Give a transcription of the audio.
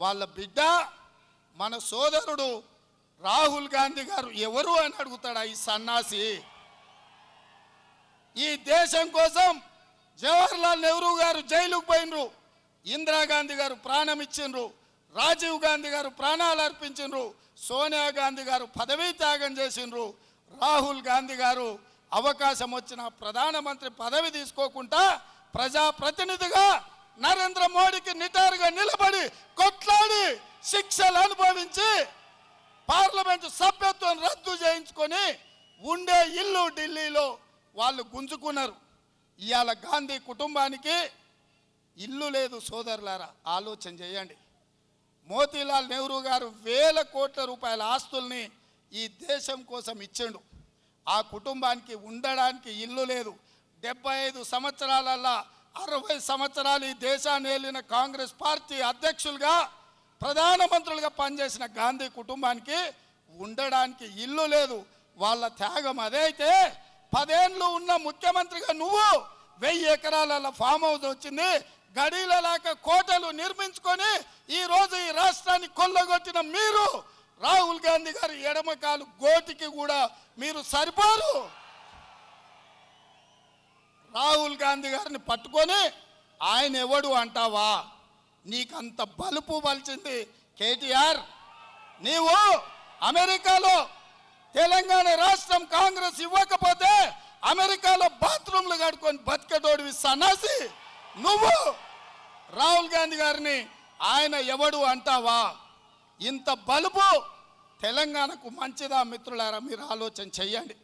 వాళ్ళ బిడ్డ మన సోదరుడు రాహుల్ గాంధీ గారు ఎవరు అని అడుగుతాడా ఈ సన్నాసి? ఈ దేశం కోసం జవహర్లాల్ నెహ్రూ గారు జైలుకు పోయినరు ఇందిరాగాంధీ గారు ప్రాణం ఇచ్చిండ్రు. రాజీవ్ గాంధీ గారు ప్రాణాలు అర్పించిండ్రు. సోనియా గాంధీ గారు పదవీ త్యాగం చేసిండ్రు. రాహుల్ గాంధీ గారు అవకాశం వచ్చిన ప్రధానమంత్రి పదవి తీసుకోకుండా ప్రజాప్రతినిధిగా నరేంద్ర మోడీకి నిటారుగా నిలబడి శిక్షలు అనుభవించి పార్లమెంటు సభ్యత్వం రద్దు చేయించుకొని ఉండే ఇల్లు ఢిల్లీలో వాళ్ళు గుంజుకున్నారు. ఇవాళ గాంధీ కుటుంబానికి ఇల్లు లేదు సోదరులారా ఆలోచన చేయండి. మోతీలాల్ నెహ్రూ గారు వేల కోట్ల రూపాయల ఆస్తుల్ని ఈ దేశం కోసం ఇచ్చిండు. ఆ కుటుంబానికి ఉండడానికి ఇల్లు లేదు. డెబ్బై ఐదు సంవత్సరాలల్లా అరవై సంవత్సరాలు ఈ దేశాన్ని ఏలిన కాంగ్రెస్ పార్టీ అధ్యక్షులుగా ప్రధానమంత్రులుగా పనిచేసిన గాంధీ కుటుంబానికి ఉండడానికి ఇల్లు లేదు. వాళ్ళ త్యాగం అదే అయితే పదేళ్ళు ఉన్న ముఖ్యమంత్రిగా నువ్వు వెయ్యి ఎకరాల ఫామ్ హౌస్ వచ్చింది. గడీలలాక కోటలు నిర్మించుకొని ఈరోజు ఈ రాష్ట్రాన్ని కొల్లగొట్టిన మీరు రాహుల్ గాంధీ గారి ఎడమకాలు గోటికి కూడా మీరు సరిపోరు. రాహుల్ గాంధీ గారిని పట్టుకొని ఆయన ఎవడు అంటావా? నీకంత బలుపు వలిచింది కేటీఆర్. నీవు అమెరికాలో తెలంగాణ రాష్ట్రం కాంగ్రెస్ ఇవ్వకపోతే అమెరికాలో బాత్రూమ్లు కడుకొని బతికదోడివి సన్నాసి. నువ్వు రాహుల్ గాంధీ గారిని ఆయన ఎవడు అంటావా? ఇంత బలుపు తెలంగాణకు మంచిదా మిత్రులారా? మీరు ఆలోచన చెయ్యండి